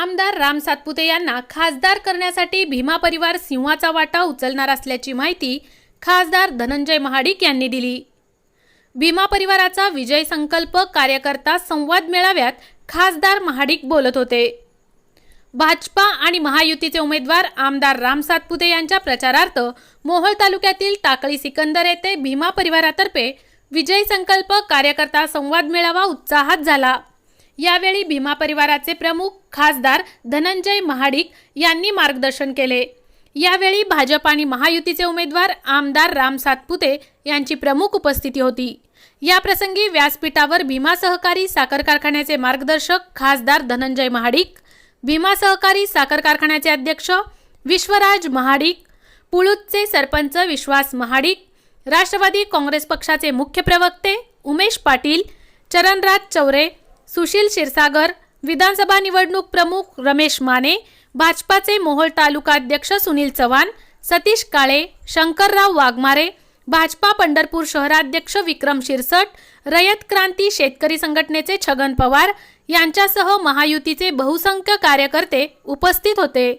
आमदार राम सातपुते यांना खासदार करण्यासाठी भीमा परिवार सिंहाचा वाटा उचलणार असल्याची माहिती खासदार धनंजय महाडिक यांनी दिली. भीमा परिवाराचा विजय संकल्प कार्यकर्ता संवाद मेळाव्यात खासदार महाडिक बोलत होते. भाजपा आणि महायुतीचे उमेदवार आमदार राम सातपुते यांच्या प्रचारार्थ मोहोळ तालुक्यातील टाकळी सिकंदर येथे भीमा परिवारातर्फे विजय संकल्प कार्यकर्ता संवाद मेळावा उत्साहात झाला. यावेळी भीमा परिवाराचे प्रमुख खासदार धनंजय महाडिक यांनी मार्गदर्शन केले. यावेळी भाजप आणि महायुतीचे उमेदवार आमदार राम सातपुते यांची प्रमुख उपस्थिती होती. या प्रसंगी व्यासपीठावर भीमा सहकारी साखर कारखान्याचे मार्गदर्शक खासदार धनंजय महाडिक भीमा सहकारी साखर कारखान्याचे अध्यक्ष विश्वराज महाडिक पुळूतचे सरपंच विश्वास महाडिक राष्ट्रवादी काँग्रेस पक्षाचे मुख्य प्रवक्ते उमेश पाटील चरणराज चौरे सुशील क्षीरसागर विधानसभा निवडणूक प्रमुख रमेश माने भाजपाचे मोहोळ तालुकाध्यक्ष सुनील चव्हाण सतीश काळे शंकरराव वाघमारे भाजपा पंढरपूर शहराध्यक्ष विक्रम शिरसट रयत क्रांती शेतकरी संघटनेचे छगन पवार यांच्यासह महायुतीचे बहुसंख्य कार्यकर्ते उपस्थित होते.